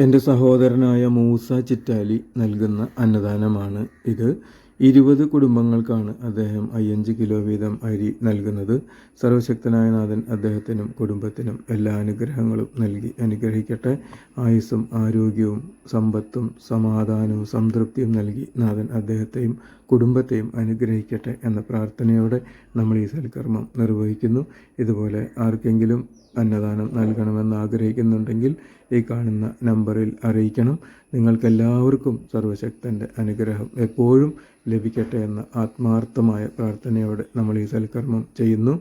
എന്റെ സഹോദരനായ മൂസ ചിറ്റാലി നൽകുന്ന അന്നദാനമാണ് ഇത്. ഇരുപത് കുടുംബങ്ങൾക്കാണ് അദ്ദേഹം അയ്യഞ്ച് കിലോ വീതം അരി നൽകുന്നത്. സർവശക്തനായ നാഥൻ അദ്ദേഹത്തിനും കുടുംബത്തിനും എല്ലാ അനുഗ്രഹങ്ങളും നൽകി. അനുഗ്രഹിക്കട്ടെ. ആയുസ്സും ആരോഗ്യവും സമ്പത്തും സമാധാനവും സംതൃപ്തിയും നൽകി നാഥൻ അദ്ദേഹത്തെയും കുടുംബത്തെയും അനുഗ്രഹിക്കട്ടെ എന്ന പ്രാർത്ഥനയോടെ നമ്മൾ ഈ സൽക്കർമ്മം നിർവഹിക്കുന്നു. ഇതുപോലെ ആർക്കെങ്കിലും അന്നദാനം നൽകണമെന്ന് ആഗ്രഹിക്കുന്നുണ്ടെങ്കിൽ ഈ കാണുന്ന നമ്പറിൽ അറിയിക്കണം. നിങ്ങൾക്കെല്ലാവർക്കും സർവശക്തന്റെ അനുഗ്രഹം എപ്പോഴും ലഭിക്കട്ടെ എന്ന ആത്മാർത്ഥമായ പ്രാർത്ഥനയോടെ നമ്മൾ ഈ സൽക്കർമ്മം ചെയ്യുന്നു.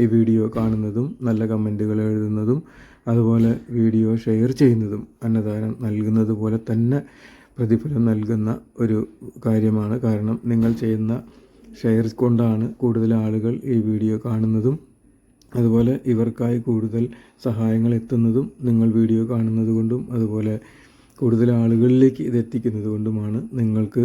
ഈ വീഡിയോ കാണുന്നതും നല്ല കമന്റുകൾ എഴുതുന്നതും അതുപോലെ വീഡിയോ ഷെയർ ചെയ്യുന്നതും അന്നദാനം നൽകുന്നത് പോലെ തന്നെ പ്രതിഫലം നൽകുന്ന ഒരു കാര്യമാണ്. കാരണം നിങ്ങൾ ചെയ്യുന്ന ഷെയർ കൊണ്ടാണ് കൂടുതൽ ആളുകൾ ഈ വീഡിയോ കാണുന്നതും അതുപോലെ ഇവർക്കായി കൂടുതൽ സഹായങ്ങൾ എത്തുന്നതും നിങ്ങൾ വീഡിയോ കാണുന്നത് കൊണ്ടും അതുപോലെ കൂടുതൽ ആളുകളിലേക്ക് ഇത് എത്തിക്കുന്നത് കൊണ്ടുമാണ് നിങ്ങൾക്ക്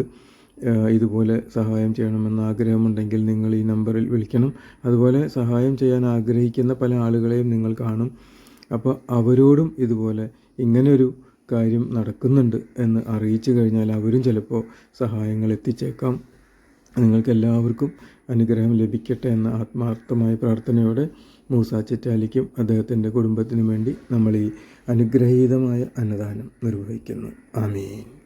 ഇതുപോലെ സഹായം ചെയ്യണമെന്ന് ആഗ്രഹമുണ്ടെങ്കിൽ നിങ്ങൾ ഈ നമ്പറിൽ വിളിക്കണം. അതുപോലെ സഹായം ചെയ്യാൻ ആഗ്രഹിക്കുന്ന പല ആളുകളെയും നിങ്ങൾ കാണും. അപ്പോൾ അവരോടും ഇതുപോലെ ഇങ്ങനൊരു കാര്യം നടക്കുന്നുണ്ട് എന്ന് അറിയിച്ചു കഴിഞ്ഞാൽ അവരും ചിലപ്പോൾ സഹായങ്ങൾ എത്തിച്ചേക്കാം. നിങ്ങൾക്ക് എല്ലാവർക്കും അനുഗ്രഹം ലഭിക്കട്ടെ എന്ന ആത്മാർത്ഥമായ പ്രാർത്ഥനയോടെ മൂസ ചിറ്റാലിക്കും അദ്ദേഹത്തിന്റെ കുടുംബത്തിനും വേണ്ടി നമ്മൾ ഈ അനുഗ്രഹീതമായ അന്നദാനം നിർവഹിക്കുന്നു. ആമീൻ.